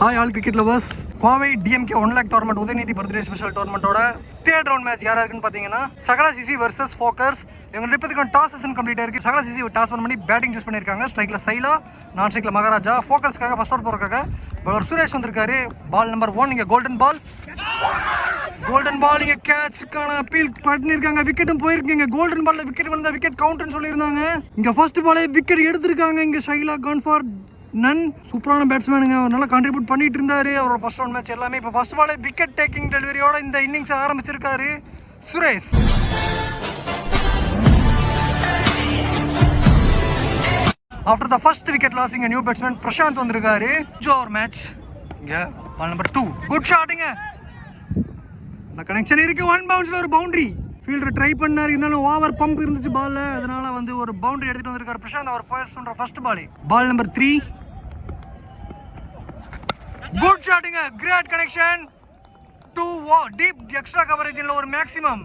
Hi all cricket lovers Kovai DMK one lakh tournament Udhayanidhi birthday special டோர்மெண்ட்டோட third round match யாரா இருக்குன்னு பார்த்தீங்கன்னா சகலா CC versus ஃபோக்கர்ஸ் இவங்க இப்போதைக்கு toss session complete ஆயிருக்கு Sakala CC toss பண்ணி batting choose பண்ணியிருக்காங்க. ஸ்ட்ரைக்கில் சைலா நான் ஸ்ட்ரைக்கில் மகாராஜா. ஃபோக்கர்ஸ்க்காக ஃபர்ஸ்ட் ஓவர் போகிறக்காக பவர் சுரேஷ் வந்திருக்காரு. பால் நம்பர் ஒன் இங்கே கோல்டன் பால் கோல்டன் பால் இங்கே கேட்சுக்கான அப்பீல் பண்ணியிருக்காங்க. விக்கெட்டும் போயிருக்கீங்க கோல்டன் பால்ல விக்கெட் வந்தால் விக்கெட் கவுண்ட்னு சொல்லியிருந்தாங்க. இங்கே ஃபர்ஸ்ட் பாலே விக்கெட் எடுத்திருக்காங்க. இங்கே ஷைலா கான் ஃபார் நன் சூப்பரான பேட்ஸ்மேனுங்க அவர் நல்லா கான்ட்ரிபியூட் பண்ணிட்டு இருந்தாரு அவரோட ஃபர்ஸ்ட் ஒன் மேட்ச் எல்லாமே. இப்போ ஃபர்ஸ்ட் பாலே விக்கெட் டேக்கிங் டெலிவரியோட இந்த இன்னிங்ஸ் ஆரம்பிச்சிருக்காரு Suresh. After the first wicket loss new batsman Prashanth வந்திருக்காரு. ஜோ ஓவர் மேட்ச் இங்கே பால் நம்பர் டூ குட் ஷாட்டுங்க இந்த கனெக்ஷன் இருக்கு. ஒன் பவுன்ஸில் ஒரு பவுண்டரி ஃபீல்டர் ட்ரை பண்ணார். இருந்தாலும் ஓவர் பம்ப் இருந்துச்சு பால்ல அதனால வந்து ஒரு பவுண்டரி எடுத்துகிட்டு வந்திருக்காரு பிரசாந்த். அவர் ஃபர்ஸ்ட் பண்ணுற first ball ball number three good ஷாட்டுங்க கிரேட் கனெக்ஷன் டூ ஓ டீப் எக்ஸ்ட்ரா கவரேஜில் ஒரு மேக்ஸிமம்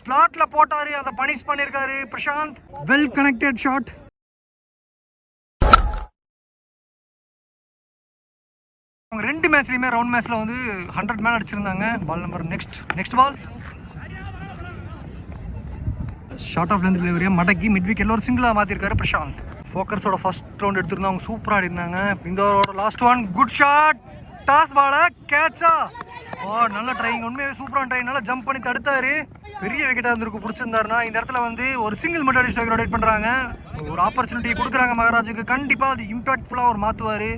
ஸ்லாட்ல போட்டாரு அதை பனிஷ் பண்ணியிருக்காரு பிரசாந்த் வெல் கனெக்டட் ஷாட் அவங்க ரெண்டு மேட்ச்லையுமே ரவுண்ட் மேட்ச்ல வந்து ஹண்ட்ரட் மேல அடிச்சிருந்தாங்க. Ball number next next ball short off length டெலிவரியா மடக்கி மிட் வீக் ஒரு சிங்கிளா மாத்திருக்காரு பிரசாந்த். ஃபோக்கர்ஸோட ஃபர்ஸ்ட் ரவுண்ட் எடுத்திருந்தா அவங்க சூப்பரா ஆடி இந்த ஓவரோட last one good shot toss பால கேட்சா. ஓ நல்ல ட்ரைங் உண்மையாவே சூப்பரான ட்ரைங் நல்லா ஜம்ப் பண்ணி தடுத்தாரு. பெரிய விக்கெட்டாக இருந்திருக்கு பிடிச்சிருந்தாருன்னா இந்த இடத்துல வந்து ஒரு சிங்கிள் மட்டும் அடிச்சு ரொட்டேட் பண்ணுறாங்க ஒரு ஆப்பர்ச்சுனிட்டி கொடுக்குறாங்க மகாராஜுக்கு. கண்டிப்பாக அது இம்பாக்ட்ஃபுல்லாக அவர் மாற்றுவார்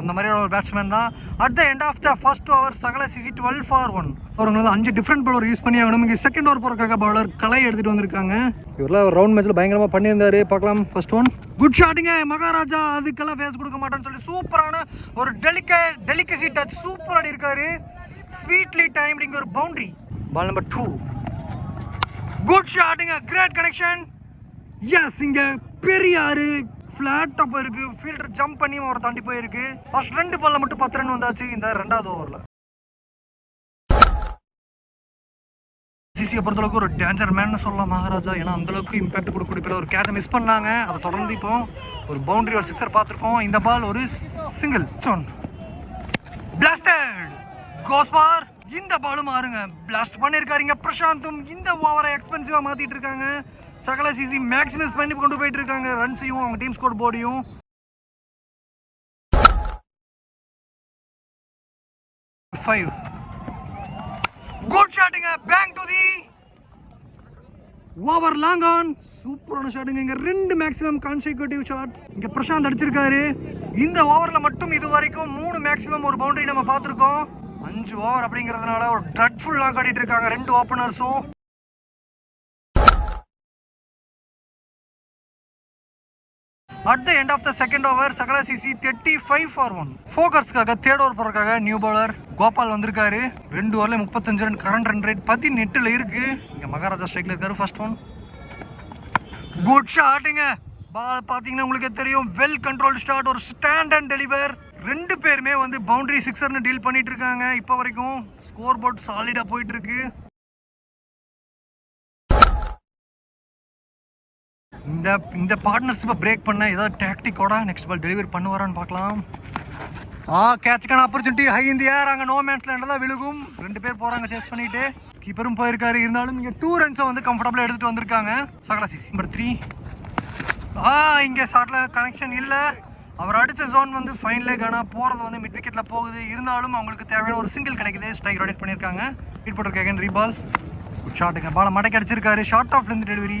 அந்த மாதிரியான ஒரு பேட்ஸ்மேன் தான். At the end of the first over Sakala CC twelve for one அவங்களை வந்து அஞ்சு டிஃப்ரெண்ட் பவுலர் யூஸ் பண்ணி ஆகணும். இங்கே செகண்ட் ஓவர் போகிறக்காக பவுலர் கலை எடுத்துட்டு வந்திருக்காங்க. இவரெல்லாம் ஒரு ரவுண்ட் மேட்ச்சில் பயங்கரமாக பண்ணியிருந்தாரு. பார்க்கலாம். ஃபர்ஸ்ட் ஒன் குட் ஷாட்டுங்க மகாராஜா அதுக்கெல்லாம் ஃபேஸ் கொடுக்க மாட்டேன்னு சொல்லி சூப்பரான ஒரு டெலிகே டெலிகசி டச் சூப்பர் ஆடி இருக்காரு. ஸ்வீட்லி டைம் இங்கே ஒரு boundary ball number two good ஷாட்டுங்க கிரேட் கனெக்ஷன் எஸ் இங்க பெரியாரு ஃப்ளாட்டாக போயிருக்கு. ஃபீல்டர் ஜம்ப் பண்ணி அவர் தாண்டி போயிருக்கு. ஃபர்ஸ்ட் ரெண்டு பால்ல மட்டும் பத்து ரன் வந்தாச்சு. இந்த ரெண்டாவது ஓவரில் சிசியை பொறுத்தளவுக்கு ஒரு டேஞ்சர் மேன்னு சொல்லலாம் மகாராஜா. ஏன்னா அந்தளவுக்கு இம்பாக்ட் கொடுக்கக்கூடிய ஒரு கேட்சை மிஸ் பண்ணாங்க. அதை தொடர்ந்து இப்போ ஒரு பவுண்டரி ஒரு சிக்ஸர் பார்த்துருக்கோம். இந்த பால் ஒரு சிங்கிள் ஸ்டோன் பிளாஸ்டட் கோஸ்பார் இந்த பாலும் மாறுங்க. பிளாஸ்ட் பண்ணியிருக்காருங்க. பிரசாந்தும் இந்த ஓவரை எக்ஸ்பென்சிவாக மாற்றிட்டு இருக்காங்க. சகல சிசி மேக்ஸிமைஸ் பண்ணி கொண்டு போயிட்டு இருக்காங்க ரன்ஸையும் அவங்க டீம் ஸ்கோர் போர்டையும் ஃபைவ் குட் ஷாட்டுங்க bang to the over long on சூப்பரான ஷாட்டுங்க இங்க ரெண்டு மேக்ஸிமம் கான்சிக்யூட்டிவ் ஷாட் இங்க பிரசாந்த் அடிச்சிருக்காரு. இந்த ஓவரில் மட்டும் இது வரைக்கும் மூணு மேக்ஸிமம் ஒரு பவுண்டரி நம்ம பார்த்துருக்கோம். அஞ்சு ஓவர் அப்படிங்கிறதுனால ஒரு ட்ரெட்ஃபுல்லாக காட்டிட்டு இருக்காங்க. ரெண்டு ஓப்பனர்ஸும் at the end of the second over Sakala CC thirty five for one ஃபோக்கர்ஸ்க்காக third over போறதுக்காக நியூ பவுலர் கோபால் வந்திருக்காரு. ரெண்டு ஓவர்ல முப்பத்தஞ்சு ரன் கரண்ட் ரன் ரேட் பதினெட்டுல இருக்கு. இங்க மகாராஜா ஸ்ட்ரைக்ல இருக்காரு ஃபர்ஸ்ட் ஒன் குட் ஷாட்டுங்க பால் பார்த்தீங்கன்னா உங்களுக்கே தெரியும். வெல் கண்ட்ரோல் ஸ்டார்ட் ஒரு ஸ்டாண்ட் அண்ட் டெலிவர் ரெண்டு பேருமே வந்து பவுண்டரி சிக்ஸர்னு டீல் பண்ணிட்டு இருக்காங்க. இப்போ வரைக்கும் ஸ்கோர் போர்ட் சாலிடா போயிட்டு இருக்கு. இந்த இந்த பார்ட்னர்ஷிப்பை பிரேக் பண்ண ஏதாவது டாக்டிக்கோட நெக்ஸ்ட் பால் டெலிவரி பண்ணுவாரான்னு பார்க்கலாம். ஆ கேட்சுக்கான ஆப்பர்ச்சுனிட்டி ஹை இந்தியா அங்கே நோ மேட்ச்ல தான் விழுகும். ரெண்டு பேர் போறாங்க சேஸ் பண்ணிட்டு. கீப்பரும் போயிருக்காரு. இருந்தாலும் இங்கே டூ ரன்ஸை வந்து கம்ஃபர்டபுளாக எடுத்துட்டு வந்திருக்காங்க. சகலா சிக்ஸ் நம்பர் த்ரீ ஆ இங்கே ஷார்ட்ல கனெக்ஷன் இல்லை. அவர் அடித்த ஜோன் வந்து ஃபைன் லேக் ஆனால் போகிறது வந்து மிட் விக்கெட்டில் போகுது. இருந்தாலும் அவங்களுக்கு தேவையான ஒரு சிங்கிள் கிடைக்குது. ஸ்ட்ரைக் ரொடேட் பண்ணியிருக்காங்க. ஹிட் போட்டிருக்காங்க ரீபால் ஷாட்டுங்க பாலை மடக்கி அடிச்சிருக்காரு. ஷார்ட் ஆஃப்லேருந்து டெலிவரி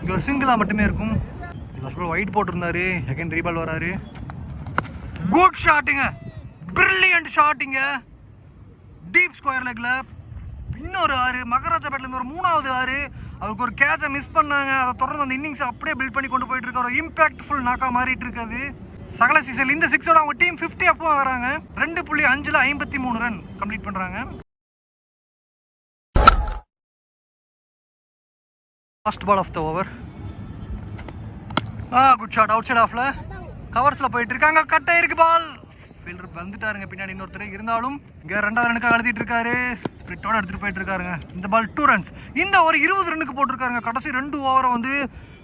இங்கே ஒரு சிங்கிளாக மட்டுமே இருக்கும். ஃபர்ஸ்ட் ஒயிட் போட்டிருந்தாரு. செகண்ட் ரீபால் வராரு. குட் ஷாட்டுங்க பிரில்லியன்ட் ஷாட்டுங்க டீப் ஸ்கொயர் லெக்ல இன்னொரு ஆறு. மகாராஜா பேட்லேருந்து ஒரு மூணாவது ஆறு. அவருக்கு ஒரு கேட்சை மிஸ் பண்ணாங்க. அதை தொடர்ந்து அந்த இன்னிங்ஸ் அப்படியே பில்ட் பண்ணி கொண்டு போயிட்டு இருக்காரு. இம்பாக்ட்ஃபுல் நாக்கா மாறிட்டு இருக்காது. சகல சீசன் இந்த சிக்ஸோட அவங்க டீம் ஃபிஃப்டி அப்போ வராங்க. ரெண்டு புள்ளி அஞ்சில் ஐம்பத்தி மூணு ரன் கம்ப்ளீட் பண்ணுறாங்க first ball of the over ah good shot outside ஆஃப்ல கவர்ஸில் போயிட்டு இருக்காங்க. கட்டை இருக்கு பால் ஃபீல்டர் வந்துட்டாருங்க. பின்னாடி இன்னொருத்தர் இருந்தாலும் இங்கே ரெண்டாவது ரனுக்காக அழுத்திட்டு இருக்காரு. ஸ்பிரிட்டோட எடுத்துட்டு போயிட்டு இருக்காருங்க. இந்த பால் டூ ரன்ஸ் இந்த ஓவர் இருபது ரன்னுக்கு போட்டிருக்காருங்க. கடைசி ரெண்டு ஓவரை வந்து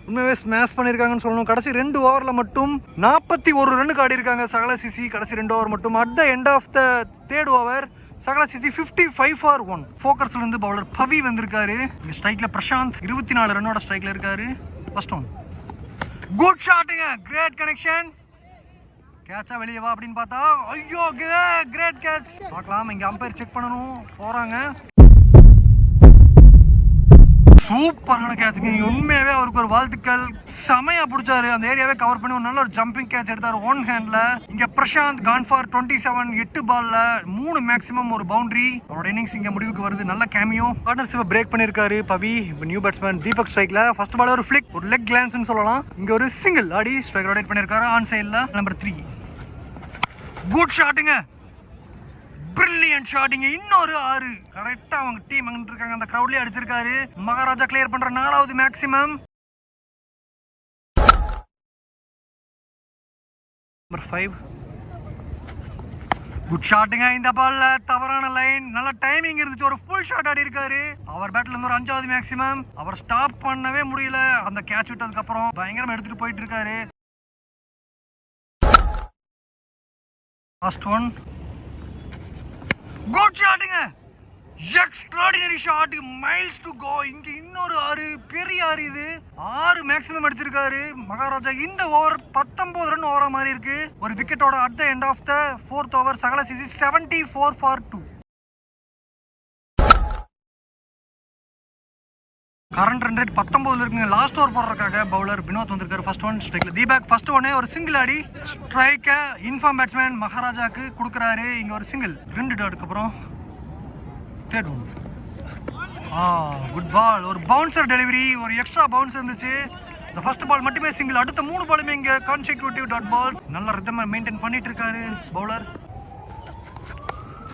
உண்மையாகவே ஸ்மேஷ் பண்ணியிருக்காங்கன்னு சொல்லணும். கடைசி ரெண்டு ஓவரில் மட்டும் நாற்பத்தி ஒரு ரன்னுக்கு ஆடி இருக்காங்க சகல சிசி. கடைசி ரெண்டு ஓவர் மட்டும். At the end of the third over Sakala CC fifty five for one ஃபோக்கர்ஸ்ல இருந்து பவுலர் பவி வந்திருக்காரு. இங்க ஸ்ட்ரைக்ல பிரசாந்த் இருபத்தி நாலு ரன்னோட ஸ்ட்ரைக்ல இருக்காரு. ஃபர்ஸ்ட் ஒன் குட் ஷாட்டுங்க கிரேட் கனெக்ஷன் கேட்சா வெளியே வா அப்படின்னு பார்த்தா ஐயோ கிரேட் கேட்ச் பார்க்கலாம். இங்க அம்பையர் செக் பண்ணணும். போறாங்க. சூப்பரான கேட்சுங்க உண்மையாகவே அவருக்கு ஒரு வாழ்த்துக்கள். செமையா பிடிச்சாரு. அந்த ஏரியாவே கவர் பண்ணி ஒரு நல்ல ஒரு ஜம்பிங் கேட்ச் எடுத்தார் ஒன் ஹேண்டில் இங்கே Prashanth gone for twenty seven எட்டு பாலில் மூணு மேக்ஸிமம் ஒரு பவுண்டரி அவரோட இன்னிங்ஸ் இங்கே முடிவுக்கு வருது. நல்ல கேமியோ பார்ட்னர்ஷிப் பிரேக் பண்ணியிருக்காரு பவி நியூ பேட்ஸ்மேன் தீபக் ஸ்ட்ரைக்கில் ஃபர்ஸ்ட் பால் ஒரு ஃபிளிக் ஒரு லெக் கிளான்ஸ்னு சொல்லலாம். இங்கே ஒரு சிங்கிள் ஆடி ஸ்ட்ரைக் ரொடேட் பண்ணிருக்காரு ஆன் சைடில் நம்பர் த்ரீ குட் ஷாட்டுங்க பிரில்லியன்ட் ஷாட்டிங்க இன்னொரு ஆறு. கரெக்டா அவங்க டீம் அங்கிட்டு இருக்காங்க அந்த கிரௌட்லயே அடிச்சிருக்காரு. மகாராஜா கிளியர் பண்ற நாலாவது மேக்ஸிமம் நம்பர் ஃபைவ் குட் ஷாட்டுங்க இந்த பால்ல தவறான லைன் நல்ல டைமிங் இருந்துச்சு. ஒரு ஃபுல் ஷாட் ஆடி இருக்காரு அவர் பேட்ல இருந்து ஒரு அஞ்சாவது மேக்ஸிமம் அவர் ஸ்டாப் பண்ணவே முடியல. அந்த கேட்ச் விட்டதுக்கு அப்புறம் பயங்கரமா எடுத்துட்டு போயிட்டு இருக்காரு. லாஸ்ட் ஒன் குட் ஷாட்டுங்க extraordinary shot miles to go இங்க இன்னொரு ஆறு பெரிய ஆறு இது. ஆறு மேக்ஸிமம் அடிச்சிருக்காரு. மகாராஜா இந்த ஓவர் பத்தொன்பது ரன் ஓவரா மாதிரி இருக்கு. ஒரு விக்கெட்டோட at the end of the fourth over சகல CC seventy four for two current run rate பத்தொம்பதுல இருக்குங்க. லாஸ்ட் ஓவர் போடுறதுக்காக பவுலர் வினோத் வந்திருக்காரு. ஃபர்ஸ்ட் ஒன் ஸ்ட்ரைக்ல தீபக் ஃபர்ஸ்ட் ஒன்னே ஒரு சிங்கிள் ஆடி ஸ்ட்ரைக்கை இன்ஃபார்ம் பேட்ஸ்மேன் மகாராஜாக்கு கொடுக்குறாரு. இங்க ஒரு சிங்கிள் ரெண்டு டாட்டுக்கு அப்புறம் third one a good ball ஒரு பவுன்சர் டெலிவரி ஒரு எக்ஸ்ட்ரா பவுன்ஸ் இருந்துச்சு. இந்த ஃபர்ஸ்ட் பால் மட்டுமே சிங்கிள் அடுத்த மூணு பாலுமே இங்க கான்சிக்யூட்டிவ் டாட் பால் நல்ல ரத்தமாக மெயின்டைன் பண்ணிட்டு இருக்காரு பவுலர்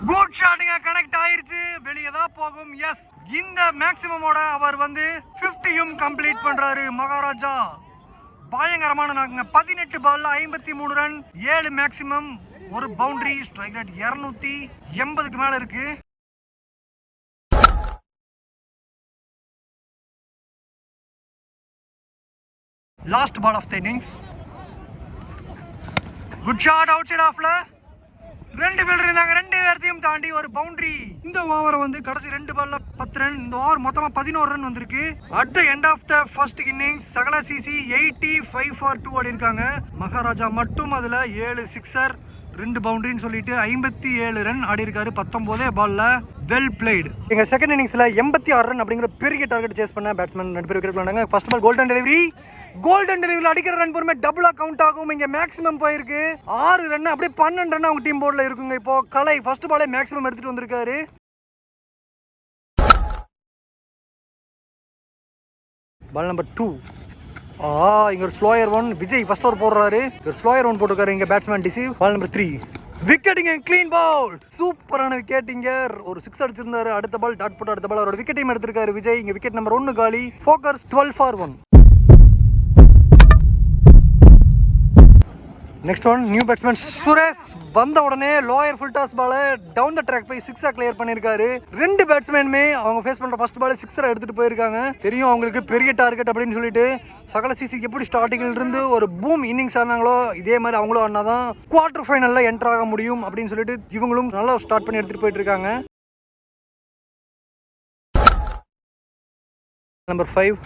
குட் ஷாட்டுங்க கனெக்ட் ஆயிருச்சு. வெளியே தான் போகும். எஸ் இந்த மேக்ஸிமமோட அவர் வந்து 50யும் கம்ப்ளீட் பண்றாரு மகாராஜா. பயங்கரமான நாக்குங்க பதினெட்டு பால்ல ஐம்பத்தி மூணு ரன் ஏழு மேக்சிமம் ஒரு பவுண்டரி ஸ்ட்ரைக் ரேட் இரநூத்தி எண்பதுக்கு மேல இருக்கு. Last ball of the innings good shot outside ஆஃப்ல ரெண்டு பேர் இருந்தாங்க. ரெண்டு பேர்த்தையும் தாண்டி ஒரு பவுண்டரி இந்த ஓவரை வந்து கடைசி ரெண்டு பால்ல பத்து ரன் இந்த ஓவர் மொத்தமா பதினோரு ரன் வந்திருக்கு. At the end of the first innings Sakala CC eighty five for two ஆடி இருக்காங்க மகாராஜா மட்டும் அதுல ஏழு சிக்ஸர் ரெண்டு பவுண்டரின்னு சொல்லிட்டு ஐம்பத்தி ஏழு ரன் ஆடி இருக்காரு பத்தொன்பதே பால்ல வெல் பிளேடு எங்கள் செகண்ட் இன்னிங்ஸில் எண்பத்தி ஆறு ரன் அப்படிங்கிற பெரிய டார்கெட் சேஸ் பண்ண பேட்ஸ்மேன் ரெண்டு பேர் விக்கெட் பண்ணாங்க first ball golden delivery golden டெலிவரியில் அடிக்கிற ரன் பொறுமே டபுளாக கவுண்ட் ஆகும். இங்கே மேக்ஸிமம் போயிருக்கு. ஆறு ரன் அப்படியே பன்னெண்டு ரன் அவங்க டீம் போர்டில் இருக்குங்க இப்போ. கலை ஃபர்ஸ்ட் பாலே மேக்ஸிமம் எடுத்துகிட்டு வந்திருக்காரு. பால் நம்பர் டூ ஆ இங்க ஒரு slower one Vijay first over போடுறாரு. ஒரு ஸ்லோயர் ஒன் போட்டுருக்காரு இங்க batsman deceive. Ball number three விக்கெட்டிங்க clean ball சூப்பரான விக்கெட்டிங்க ஒரு சிக்ஸ் அடிச்சிருந்தாரு. அடுத்த பால் டாட் போட்டு அடுத்த பால் அவரோட விக்கெட்டையும் எடுத்திருக்காரு விஜய். இங்க விக்கெட் நம்பர் ஒன்னு காலி. Fokkers twelve for one next one new batsman Suresh வந்த உடனே லோயர் ஃபுல் டாஸ் பால டவுன் த ட்ராக் போய் சிக்ஸா கிளியர் பண்ணியிருக்காரு ரெண்டு பேட்ஸ்மேனுமே அவங்க ஃபேஸ் பண்ற ஃபர்ஸ்ட் பால் சிக்ஸரா எடுத்துட்டு போயிருக்காங்க. தெரியும் அவங்களுக்கு பெரிய டார்கெட் அப்படின்னு சொல்லிட்டு. சகல சிசி எப்படி ஸ்டார்டிங்ல இருந்து ஒரு பூம் இன்னிங்ஸ் ஆனாங்களோ இதே மாதிரி அவங்களும் ஆனாதான் குவார்டர் ஃபைனல்ல என்டர் ஆக முடியும் அப்படின்னு சொல்லிட்டு இவங்களும் நல்லா ஸ்டார்ட் பண்ணி எடுத்துட்டு போயிட்டு இருக்காங்க. Number five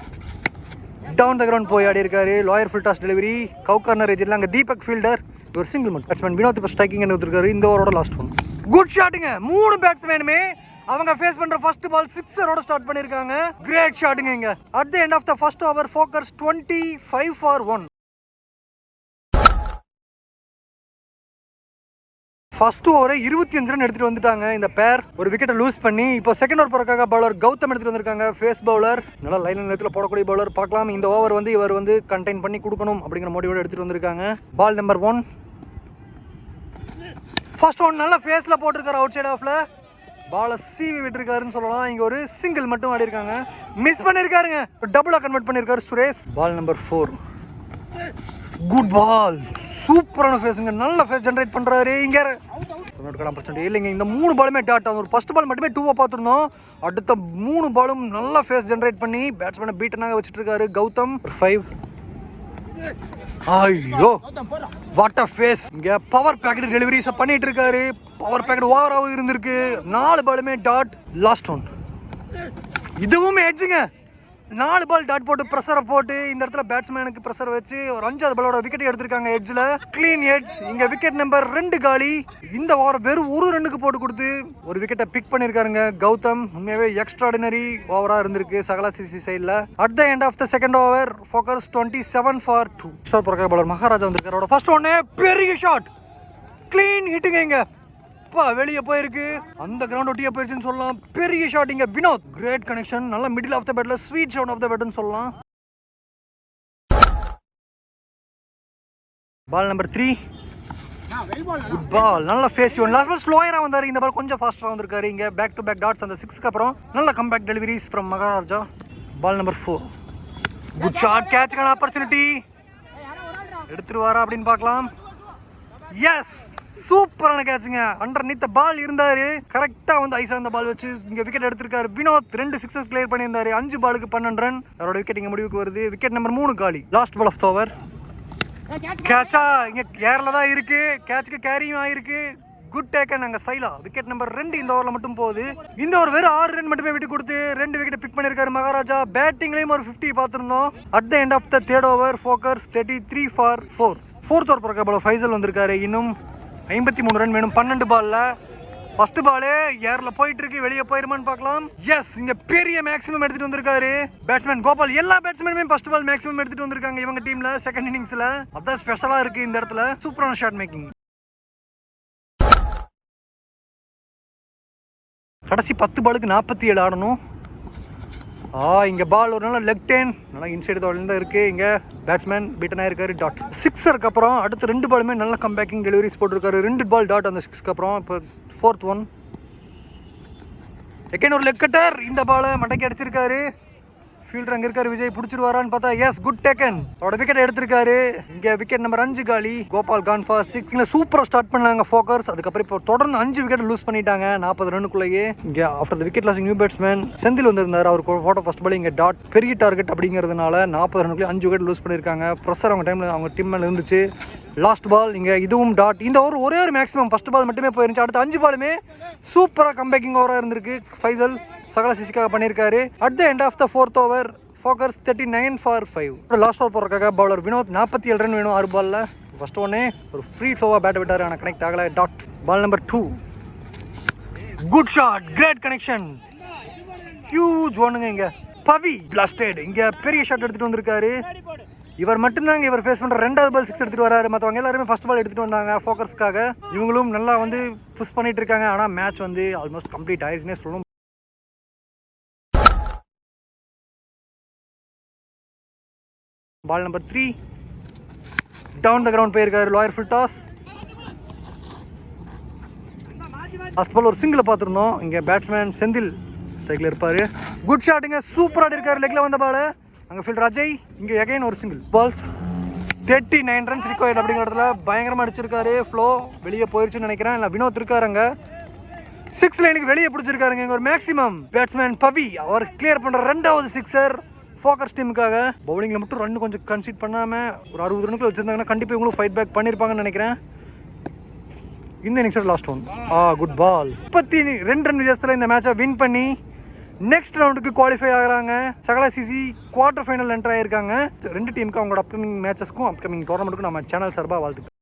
down the ground போய் ஆடி இருக்காரு lower full toss delivery cow corner அங்கே தீபக் ஃபீல்டர் ஒரு சிங்கிள் மட்டும். பேட்ஸ்மேன் வினோத் இப்போ ஸ்ட்ரைக்கிங் எடுத்துருக்காரு. இந்த ஓவரோட லாஸ்ட் ஒன் குட் ஷாட்டுங்க மூணு பேட்ஸ்மேனுமே அவங்க ஃபேஸ் பண்ற ஃபர்ஸ்ட் பால் சிக்ஸரோட ஸ்டார்ட் பண்ணிருக்காங்க. கிரேட் ஷாட்டுங்க இங்க. At the end of the first over Fokkers twenty five for one first ஓவரை இருபத்தி அஞ்சு ரன் எடுத்துட்டு வந்துட்டாங்க. இந்த பேர் ஒரு விக்கெட்டை லூஸ் பண்ணி இப்போ செகண்ட் ஓவர் போறக்காக பவுலர் கௌதம் எடுத்துட்டு வந்திருக்காங்க. ஃபேஸ் பவுலர் நல்லா லைன் நேரத்தில் போடக்கூடிய பவுலர் பார்க்கலாம். இந்த ஓவர் வந்து இவர் வந்து கண்டெயின் பண்ணி கொடுக்கணும் அப்படிங்கிற மோடிவோட எடுத்துட்டு வந்திருக்காங்க. Ball number one first one நல்லா ஃபேஸில் போட்டிருக்காரு அவுட் சைட் ஆஃப்ல பாலை சீவி விட்டுருக்காருன்னு சொல்லலாம். இங்கே ஒரு சிங்கிள் மட்டும் ஆடி இருக்காங்க மிஸ் பண்ணிருக்காருங்க டபுளாக கன்வெர்ட் பண்ணிருக்காரு Suresh. Ball number four good ball சூப்பரான ஃபேஸுங்க நல்ல ஃபேஸ் ஜென்ரேட் பண்ணுறாரு இங்கே. தொண்ணூறுக்கலாம் பிரச்சனை இல்லைங்க இந்த மூணு பாலுமே டாட் ஆகும். ஒரு ஃபர்ஸ்ட் பால் மட்டுமே டூவாக பார்த்துருந்தோம். அடுத்த மூணு பாலும் நல்ல ஃபேஸ் ஜென்ரேட் பண்ணி பேட்ஸ்மேனை பீட்டனாக வச்சுட்டு இருக்காரு கௌதம். ஃபைவ் ஐயோ. வாட் அ ஃபேஸ் இங்க பவர் பேக்கெட் டெலிவரிஸ் பண்ணிட்டு இருக்காரு. பவர் பேக்கெட் ஓவராகவும் இருந்திருக்கு. நாலு பாலுமே டாட் லாஸ்ட் ஒன் இதுவும் எட்ஜுங்க நாலு பால் டாட் போட்டு ப்ரெஷரை போட்டு இந்த இடத்துல பேட்ஸ்மேனுக்கு ப்ரெஷர் வச்சு ஒரு அஞ்சாவது பாலோட விக்கெட் எடுத்திருக்காங்க எட்ஜில் க்ளீன் எட்ஜ் இங்க விக்கெட் நம்பர் ரெண்டு காலி. இந்த ஓவர் வெறும் ஒரு ரன்னுக்கு போட்டு கொடுத்து ஒரு விக்கெட்டை பிக் பண்ணியிருக்காருங்க கௌதம். உண்மையாவே எக்ஸ்ட்ராடினரி ஓவரா இருந்திருக்கு சகலா சிசி சைடில் at the end of the second over Fokkers twenty seven for two sure Prakash bowler Maharaja வந்திருக்காரோட ஃபர்ஸ்ட் ஒன்னே பெரிய ஷாட் க்ளீன் ஹிட்டுங்க இங்கே. அப்பா வெளியே போயிருக்கு? அந்த கிரவுண்ட் ஒட்டியே போயிருச்சுன்னு சொல்லலாம். பெரிய ஷாட் இங்க வினோத் கிரேட் கனெக்ஷன் நல்ல மிடில் ஆஃப் த பேட்ல ஸ்வீட் ஷவுண்ட் ஆஃப் த பேட்னு சொல்லலாம். Ball number three good ball நல்ல ஃபேஸ் ஒன் லாஸ்ட் பால் ஸ்லோயரா வந்தாரு. இந்த பால் கொஞ்சம் ஃபாஸ்ட்டாக வந்திருக்காரு இங்கே. பேக் டு பேக் டாட்ஸ் அந்த சிக்ஸ்க்கு அப்புறம். நல்ல comeback deliveries from Maharaja. Ball number four good shot கேட்ச்க்கான opportunity எடுத்துருவாரா அப்படின்னு பார்க்கலாம். எஸ் சூப்பரான கேட்சுங்க அண்டர் நீத்த பால் இருந்தாரு. கரெக்டா வந்து ஐசா அந்த பால் வச்சு இங்க விக்கெட் எடுத்திருக்காரு. வினோத் ரெண்டு சிக்ஸஸ் கிளியர் பண்ணியிருந்தாரு. அஞ்சு பாலுக்கு பன்னெண்டு ரன் அவரோட விக்கெட் இங்க முடிவுக்கு வருது. விக்கெட் நம்பர் மூணு காலி. லாஸ்ட் பால் ஆஃப் ஓவர் கேட்சா இங்க கேரளா தான் இருக்கு. கேட்சுக்கு கேரியும் ஆயிருக்கு. குட் டேக்கன் அங்கே சைலா. விக்கெட் நம்பர் ரெண்டு இந்த ஓவரில் மட்டும் போகுது. இந்த ஒரு வெறும் ஆறு ரன் மட்டுமே விட்டு கொடுத்து ரெண்டு விக்கெட் பிக் பண்ணியிருக்காரு மகாராஜா. பேட்டிங்லேயும் ஒரு ஃபிஃப்டி பார்த்துருந்தோம். At the end of the third over Fokkers thirty three for four fourth over பிறக்க பால் ஃபைசல் வந்திருக்காரு. இன்னும் ஐம்பத்தி மூணு ரன் வேணும். பன்னெண்டு பால்ல ஃபர்ஸ்ட் பாலு ஏர்ல போயிட்டு இருக்கு வெளியே போயிருமான்னு பார்க்கலாம். எஸ் இங்க பெரிய மேக்ஸிமம் எடுத்துட்டு வந்திருக்காரு. பேட்ஸ்மேன் கோபால். எல்லா பேட்ஸ்மேனுமே ஃபர்ஸ்ட் பால் மேக்ஸிமம் எடுத்துட்டு வந்திருக்காங்க இவங்க டீம்ல செகண்ட் இன்னிங்ஸ்ல அதான் ஸ்பெஷலா இருக்கு இந்த இடத்துல. சூப்பரான ஷாட் மேக்கிங் கடைசி பத்து பாலுக்கு நாற்பத்தி ஏழு ஆடணும். ஆ இங்கே பால் ஒரு நல்ல லெக் டேன் நல்லா இன்சைடு தான் இருக்குது இங்கே பேட்ஸ்மேன் பீட்டன் இருக்காரு டாட் சிக்ஸருக்கு அப்புறம் அடுத்து ரெண்டு பாலுமே நல்ல கம்பேக்கிங் டெலிவரிஸ் போட்டிருக்காரு. ரெண்டு பால் டாட் அந்த சிக்ஸ்க்கு அப்புறம். இப்போ ஃபோர்த் ஒன் எகேன் ஒரு லெக் கட்டர் இந்த பாலை மட்டைக்கு அடிச்சிருக்காரு. ஃபீல்டர் அங்க இருக்காரு விஜய். பிடிச்சிருவாரான்னு பார்த்தா எஸ் குட் டேக்கன் அவரோட விக்கெட் எடுத்திருக்காரு. இங்க விக்கெட் நம்பர் அஞ்சு காலி. கோபால் கான் ஃபார் சிக்ஸ்ல சூப்பரா ஸ்டார்ட் பண்ணாங்க ஃபோக்கர்ஸ் அதுக்கப்புறம் இப்போ தொடர்ந்து அஞ்சு விக்கெட் லூஸ் பண்ணிட்டாங்க நாற்பது ரன்னுக்குள்ளேயே. இங்க after the wicket loss new batsman Senthil வந்திருந்தார். அவர் போட்ட ஃபர்ஸ்ட் பால் இங்க டாட் பெரிய டார்கெட் அப்படிங்கிறதுனால நாற்பது ரன்னுக்குள்ளே அஞ்சு விக்கெட் லூஸ் பண்ணியிருக்காங்க ப்ரெஷர் அவங்க டைம்ல அவங்க டீம் மேல இருந்துச்சு. லாஸ்ட் பால் இங்க இதுவும் டாட் இந்த ஓவர் ஒரே ஒரு மேக்ஸிமம் ஃபர்ஸ்ட் பால் மட்டுமே போயிருந்துச்சு. அடுத்த அஞ்சு பாலுமே சூப்பரா கம்பேக்கிங் ஓவரா இருந்திருக்கு. ஃபைசல் சகல சிசிக்காக பண்ணியிருக்காரு. At the end of the fourth over Fokkers thirty nine for five last over போடுறக்காக bowler Vinod நாற்பத்தி ஏழு ரன் வேணும் ஆறு பாலில் ஃபஸ்ட் ஒன்னே ஒரு ஃப்ரீ ஃப்ளோவாக பேட் விட்டார் ஆனால் கனெக்ட் ஆகலை. Dot ball number two good shot great connection huge ஒன்றுங்க இங்கே. பவி பிளாஸ்டட் இங்கே பெரிய ஷாட் எடுத்துட்டு வந்திருக்காரு. இவர் மட்டும்தாங்க இவர் ஃபேஸ் பண்ணுற ரெண்டாவது பால் சிக்ஸ் எடுத்துட்டு வராரு. மற்றவங்க எல்லாருமே ஃபர்ஸ்ட் பால் எடுத்துட்டு வந்தாங்க ஃபோக்கஸ்க்காக இவங்களும் நல்லா வந்து புஷ் பண்ணிட்டு இருக்காங்க. ஆனால் மேட்ச் வந்து ஆல்மோஸ்ட் கம்ப்ளீட் ஆயிடுச்சுன்னே சொல்லணும். Ball number three down the ground போயிருக்காரு lower full toss first ball ஒரு சிங்கிள் பார்த்துருந்தோம். இங்கே பேட்ஸ்மேன் செந்தில் சைக்கிள் இருப்பார். குட் ஷாட்டுங்க சூப்பராக இருக்காரு லெக்கில் வந்த பால் அங்கே ஃபீல்டர் அஜய் இங்கே எகைன் ஒரு single balls thirty nine runs required அப்படிங்கிற இடத்துல பயங்கரமாக அடிச்சிருக்காரு. ஃப்ளோ வெளியே போயிருச்சுன்னு நினைக்கிறேன். இல்லை வினோத் இருக்காருங்க சிக்ஸ் லைனுக்கு வெளியே பிடிச்சிருக்காருங்க இங்கே ஒரு மேக்ஸிமம் பேட்ஸ்மேன் பவி. அவர் கிளியர் பண்ணுற ரெண்டாவது சிக்ஸர் ஃபோக்கஸ் டீமுக்காக பவுலிங்கில் மட்டும் ரன் கொஞ்சம் கன்சிட் பண்ணாமல் ஒரு அறுபது ரன்னுக்குள்ள வச்சிருந்தாங்கன்னா கண்டிப்பாக இவங்களும் ஃபைட் பேக் பண்ணியிருப்பாங்கன்னு நினைக்கிறேன். இந்த இன்னிங்ஸோட last one a good ball முப்பத்தி ரெண்டு ரன் வித்தியாசத்தில் இந்த மேட்சை வின் பண்ணி நெக்ஸ்ட் ரவுண்டுக்கு குவாலிஃபை ஆகுறாங்க. சகலா சிசி குவார்டர் ஃபைனல் என்ட்ரு ஆயிருக்காங்க. ரெண்டு டீமுக்கு அவங்களோட அப்கமிங் மேட்சஸ்க்கும் அப்கமிங் டோர்னமெண்ட்டுக்கும் நம்ம சேனல் சார்பாக வாழ்த்துக்கு